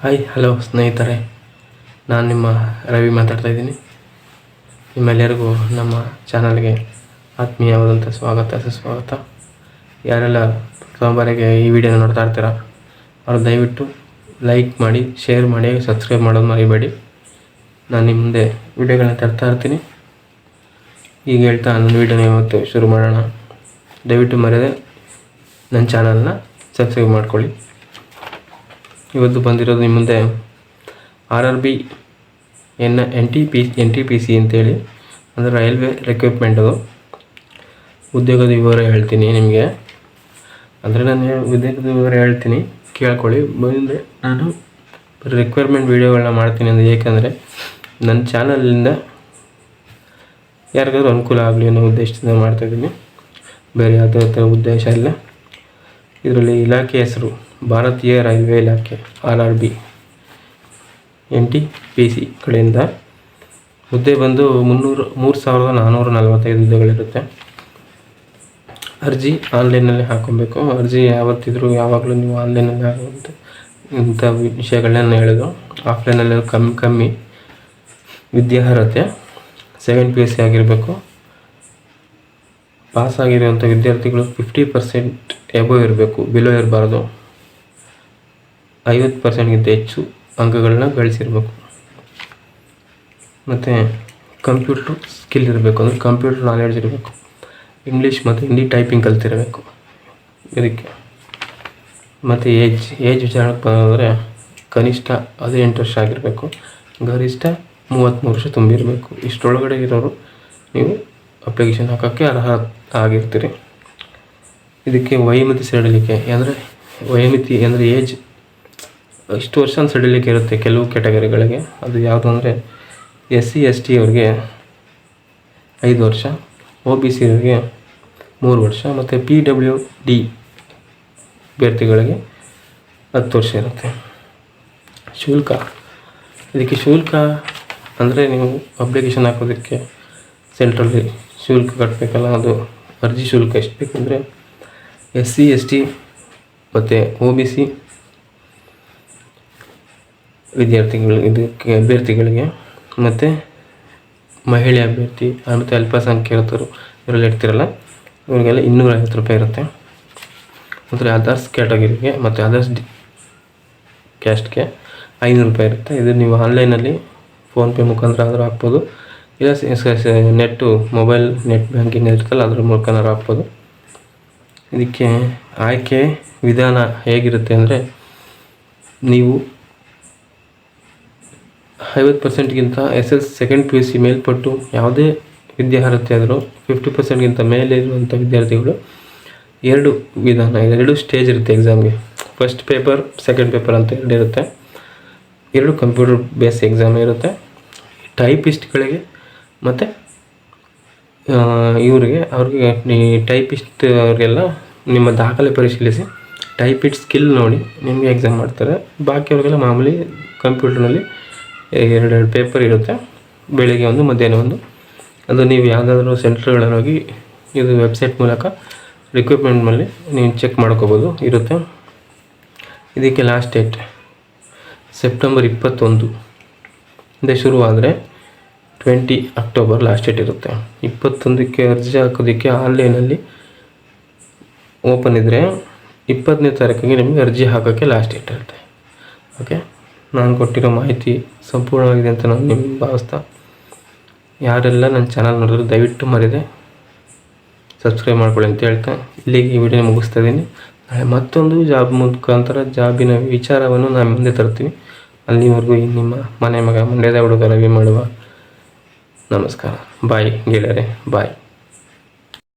Hi hello ಸ್ನೇಹಿತರೆ. ನಾನು ನಿಮ್ಮ ರವಿ ಮಾತಾಡ್ತಾ ಇದ್ದೀನಿ. ನಿಮ್ಮೆಲ್ಲರಿಗೂ ನಮ್ಮ ಚಾನಲ್ಗೆ ಆತ್ಮೀಯವಾದಂಥ ಸ್ವಾಗತ, ಸುಸ್ವಾಗತ. ಯಾರೆಲ್ಲ ಪ್ರಥಮ ಬಾರಿಗೆ ಈ ವಿಡಿಯೋನ ನೋಡ್ತಾ ಇರ್ತೀರ, ಅವ್ರು ದಯವಿಟ್ಟು ಲೈಕ್ ಮಾಡಿ, ಶೇರ್ ಮಾಡಿ, ಸಬ್ಸ್ಕ್ರೈಬ್ ಮಾಡೋದು ಮರಿಬೇಡಿ. ನಾನು ನಿಮ್ಮ ಮುಂದೆ ವಿಡಿಯೋಗಳನ್ನ ತರ್ತಾ ಇರ್ತೀನಿ. ಈಗ ಹೇಳ್ತಾ ನನ್ನ ವಿಡಿಯೋನ ಇವತ್ತು ಶುರು ಮಾಡೋಣ. ದಯವಿಟ್ಟು ಮರೆಯದೆ ನನ್ನ ಚಾನಲ್ನ ಸಬ್ಸ್ಕ್ರೈಬ್ ಮಾಡ್ಕೊಳ್ಳಿ. ಇವತ್ತು ಬಂದಿರೋದು ನಿಮ್ಮ ಮುಂದೆ R R B N N T P N T P C ಅಂತೇಳಿ, ಅಂದರೆ ರೈಲ್ವೆ ರಿಕ್ರೂಟ್ಮೆಂಟ್ ಅದು. ಉದ್ಯೋಗದ ವಿವರ ಹೇಳ್ತೀನಿ ನಿಮಗೆ. ಅಂದರೆ ನಾನು ಉದ್ಯೋಗದ ವಿವರ ಹೇಳ್ತೀನಿ, ಕೇಳ್ಕೊಳ್ಳಿ. ಮುಂದೆ ನಾನು ರಿಕ್ವೈರ್ಮೆಂಟ್ ವೀಡಿಯೋಗಳನ್ನ ಮಾಡ್ತೀನಿ ಅಂದರೆ ಏಕೆಂದರೆ, ನನ್ನ ಚಾನಲಿಂದ ಯಾರಿಗಾದ್ರೂ ಅನುಕೂಲ ಆಗಲಿ ಅನ್ನೋ ಉದ್ದೇಶದಿಂದ ಮಾಡ್ತಾಯಿದ್ದೀನಿ ಬೇರೆ ಯಾವುದೇ ಥರ ಉದ್ದೇಶ ಇಲ್ಲ. ಇದರಲ್ಲಿ ಇಲಾಖೆ ಹೆಸರು ಭಾರತೀಯ ರೈಲ್ವೆ ಇಲಾಖೆ, R R B, N T P C ಕಡೆಯಿಂದ ಹುದ್ದೆ ಬಂದು ಮುನ್ನೂರು, ಮೂರು ಸಾವಿರದ ನಾನ್ನೂರ ನಲವತ್ತೈದು ಹುದ್ದೆಗಳಿರುತ್ತೆ. ಅರ್ಜಿ ಆನ್ಲೈನಲ್ಲಿ ಹಾಕೊಬೇಕು. ಅರ್ಜಿ ಯಾವತ್ತಿದ್ರೂ ಯಾವಾಗಲೂ ನೀವು ಆನ್ಲೈನಲ್ಲಿ ಹಾಕುವಂಥ ಇಂಥ ವಿಷಯಗಳನ್ನ ಹೇಳಿದ್ರು ಹೇಳೋದು. ಆಫ್ಲೈನಲ್ಲಿ ಕಮ್ಮಿ ಕಮ್ಮಿ ವಿದ್ಯಾರ್ಹತೆ, ಸೆಕೆಂಡ್ ಪಿ ಯು ಸಿ ಆಗಿರಬೇಕು. ಪಾಸ್ ಆಗಿರುವಂಥ ವಿದ್ಯಾರ್ಥಿಗಳು ಫಿಫ್ಟಿ ಪರ್ಸೆಂಟ್ ಎಬೋ ಇರಬೇಕು, ಬಿಲೋ ಇರಬಾರ್ದು. ಐವತ್ತು ಪರ್ಸೆಂಟ್ಗಿಂತ ಹೆಚ್ಚು ಅಂಕಗಳನ್ನ ಗಳಿಸಿರ್ಬೇಕು. ಮತ್ತು ಕಂಪ್ಯೂಟ್ರ್ ಸ್ಕಿಲ್ ಇರಬೇಕು ಅಂದರೆ ಕಂಪ್ಯೂಟರ್ ನಾಲೆಡ್ಜ್ ಇರಬೇಕು. ಇಂಗ್ಲೀಷ್ ಮತ್ತು ಹಿಂದಿ ಟೈಪಿಂಗ್ ಕಲ್ತಿರಬೇಕು. ಇದಕ್ಕೆ. ಮತ್ತು ಏಜ್ ಏಜ್ ವಿಚಾರಕ್ಕೆ ಬಂದರೆ ಕನಿಷ್ಠ ಹದಿನೆಂಟು ವರ್ಷ ಆಗಿರಬೇಕು. ಗರಿಷ್ಠ ಮೂವತ್ತ್ಮೂರು ವರ್ಷ ತುಂಬಿರಬೇಕು. ಇಷ್ಟರೊಳಗಡೆ ಇರೋರು ನೀವು ಅಪ್ಲಿಕೇಶನ್ ಹಾಕೋಕ್ಕೆ ಅರ್ಹ ಆಗಿರ್ತೀರಿ. ಇದಕ್ಕೆ ವಯೋಮಿತಿ ಸೇರಲಿಕ್ಕೆ ಅಂದರೆ ವಯೋಮಿತಿ ಅಂದರೆ ಏಜ್ ಇಷ್ಟು ವರ್ಷ ಅಂತ ಸಡಿಲಿಕೆ ಇರುತ್ತೆ ಕೆಲವು ಕ್ಯಾಟಗರಿಗಳಿಗೆ. ಅದು ಯಾವುದು ಅಂದರೆ ಎಸ್ ಸಿ, ಎಸ್ ಟಿ ಅವ್ರಿಗೆ ಐದು ವರ್ಷ ಒ ಬಿ ಸಿ ಅವ್ರಿಗೆ ಮೂರು ವರ್ಷ, ಮತ್ತು ಪಿ ಡಬ್ಲ್ಯೂ ಡಿ ಅಭ್ಯರ್ಥಿಗಳಿಗೆ ಹತ್ತು ವರ್ಷ ಇರುತ್ತೆ. ಶುಲ್ಕ. ಇದಕ್ಕೆ ಶುಲ್ಕ ಅಂದರೆ ನೀವು ಅಪ್ಲಿಕೇಶನ್ ಹಾಕೋದಕ್ಕೆ ಸೆಂಟ್ರಲ್ಲಿ ಶುಲ್ಕ ಕಟ್ಟಬೇಕಲ್ಲ ಅದು ಅರ್ಜಿ ಶುಲ್ಕ ಎಷ್ಟು ಬೇಕಂದರೆ ಎಸ್ ಸಿ, ಎಸ್ ಟಿ ಮತ್ತು ಒ ಬಿ ಸಿ ವಿದ್ಯಾರ್ಥಿಗಳು, ಇದಕ್ಕೆ ಅಭ್ಯರ್ಥಿಗಳಿಗೆ ಮತ್ತು ಮಹಿಳೆ ಅಭ್ಯರ್ಥಿ ಮತ್ತು ಅಲ್ಪಸಂಖ್ಯಾತರು. ಇವರೆಲ್ಲ ಇರ್ತಿರಲ್ಲ ಇವರಿಗೆಲ್ಲ ಇನ್ನೂರ ಐವತ್ತು ರೂಪಾಯಿ ಇರುತ್ತೆ. ಮತ್ತು ಅದರ್ಸ್ ಕ್ಯಾಟಗರಿಗೆ ಮತ್ತು ಅದರ್ಸ್ ಡಿ ಕ್ಯಾಸ್ಟ್ಗೆ ಐನೂರು ರೂಪಾಯಿ ಇರುತ್ತೆ. ಇದು ನೀವು ಆನ್ಲೈನಲ್ಲಿ ಫೋನ್ಪೇ ಮುಖಾಂತರ ಆದರೂ ಹಾಕ್ಬೋದು. ಇಲ್ಲ ನೆಟ್ಟು ಮೊಬೈಲ್ ನೆಟ್ ಬ್ಯಾಂಕಿಂಗ್ ಇರುತ್ತಲ್ಲ, ಅದ್ರ ಮೂಲಕನಾದ್ರು ಹಾಕ್ಬೋದು. ಇದಕ್ಕೆ ಆಯ್ಕೆ ವಿಧಾನ ಹೇಗಿರುತ್ತೆ ಅಂದರೆ, ನೀವು ಐವತ್ತು ಪರ್ಸೆಂಟ್ಗಿಂತ S L second P U C ಮೇಲ್ಪಟ್ಟು ಯಾವುದೇ ವಿದ್ಯಾರ್ಹತೆ ಆದರೂ ಫಿಫ್ಟಿ ಪರ್ಸೆಂಟ್ಗಿಂತ ಮೇಲೆ ಇರುವಂಥ ವಿದ್ಯಾರ್ಥಿಗಳು ಎರಡು ವಿಧಾನ ಎರಡು ಸ್ಟೇಜ್ ಇರುತ್ತೆ ಎಕ್ಸಾಮ್ಗೆ ಫಸ್ಟ್ ಪೇಪರ್ ಸೆಕೆಂಡ್ ಪೇಪರ್ ಅಂತ ಎರಡು ಇರುತ್ತೆ. ಎರಡು ಕಂಪ್ಯೂಟರ್ ಬೇಸ್ ಎಕ್ಸಾಮ್ ಇರುತ್ತೆ. ಟೈಪಿಸ್ಟ್ಗಳಿಗೆ ಮತ್ತು ಇವರಿಗೆ, ಅವ್ರಿಗೆ ನೀ ಟೈಪಿಸ್ಟ್ ಅವ್ರಿಗೆಲ್ಲ ನಿಮ್ಮ ದಾಖಲೆ ಪರಿಶೀಲಿಸಿ ಟೈಪಿಸ್ಟ್ ಸ್ಕಿಲ್ ನೋಡಿ ನಿಮಗೆ ಎಕ್ಸಾಮ್ ಮಾಡ್ತಾರೆ. ಬಾಕಿಯವ್ರಿಗೆಲ್ಲ ಮಾಮೂಲಿ ಕಂಪ್ಯೂಟರ್ನಲ್ಲಿ ಎರಡೆರಡು ಪೇಪರ್ ಇರುತ್ತೆ. ಬೆಳಿಗ್ಗೆ ಒಂದು, ಮಧ್ಯಾಹ್ನ ಒಂದು. ಅದು ನೀವು ಯಾವುದಾದ್ರೂ ಸೆಂಟ್ರ್ಗಳಲ್ಲಿ ಹೋಗಿ ಇದು ವೆಬ್ಸೈಟ್ ಮೂಲಕ ರಿಕ್ರೂಟ್ಮೆಂಟ್ ಮೇಲೆ ನೀವು ಚೆಕ್ ಮಾಡ್ಕೋಬೋದು, ಇರುತ್ತೆ. ಇದಕ್ಕೆ ಲಾಸ್ಟ್ ಡೇಟ್ ಸೆಪ್ಟೆಂಬರ್ ಇಪ್ಪತ್ತೊಂದು. ಇಂದ ಶುರುವಾದರೆ ಟ್ವೆಂಟಿ ಅಕ್ಟೋಬರ್ ಲಾಸ್ಟ್ ಡೇಟ್ ಇರುತ್ತೆ. ಇಪ್ಪತ್ತೊಂದಕ್ಕೆ ಅರ್ಜಿ ಹಾಕೋದಕ್ಕೆ ಆನ್ಲೈನಲ್ಲಿ ಓಪನ್ ಇದ್ದರೆ ಇಪ್ಪತ್ತನೇ ತಾರೀಕಿಗೆ ನಿಮಗೆ ಅರ್ಜಿ ಹಾಕೋಕ್ಕೆ ಲಾಸ್ಟ್ ಡೇಟ್ ಇರುತ್ತೆ. ಓಕೆ ನಾನು ಕೊಟ್ಟಿರೋ ಮಾಹಿತಿ ಸಂಪೂರ್ಣವಾಗಿದೆ ಅಂತ ನಾನು ನಿಮ್ಗೆ ಭಾವಿಸ್ತಾ ಯಾರೆಲ್ಲ ನನ್ನ ಚಾನಲ್ ನೋಡಿದ್ರು ದಯವಿಟ್ಟು ಮರಿದೆ ಸಬ್ಸ್ಕ್ರೈಬ್ ಮಾಡ್ಕೊಳ್ಳಿ ಅಂತ ಹೇಳ್ತಾ ಇಲ್ಲಿಗೆ ಈ ವಿಡಿಯೋ ಮುಗಿಸ್ತಾ ಇದ್ದೀನಿ. ನಾಳೆ ಮತ್ತೊಂದು ಜಾಬ್ ಮುಖಾಂತರ ಜಾಬಿನ ವಿಚಾರವನ್ನು ನಾನು ಮುಂದೆ ತರ್ತೀನಿ. ಅಲ್ಲಿವರೆಗೂ ಈ ನಿಮ್ಮ ಮನೆ ಮಗ ಮಂಡ್ಯದ ಹುಡುಗ ರವಿ ಮಾಡುವ ನಮಸ್ಕಾರ. ಬಾಯ್ ಗೆಳೆಯರೆ, ಬಾಯ್.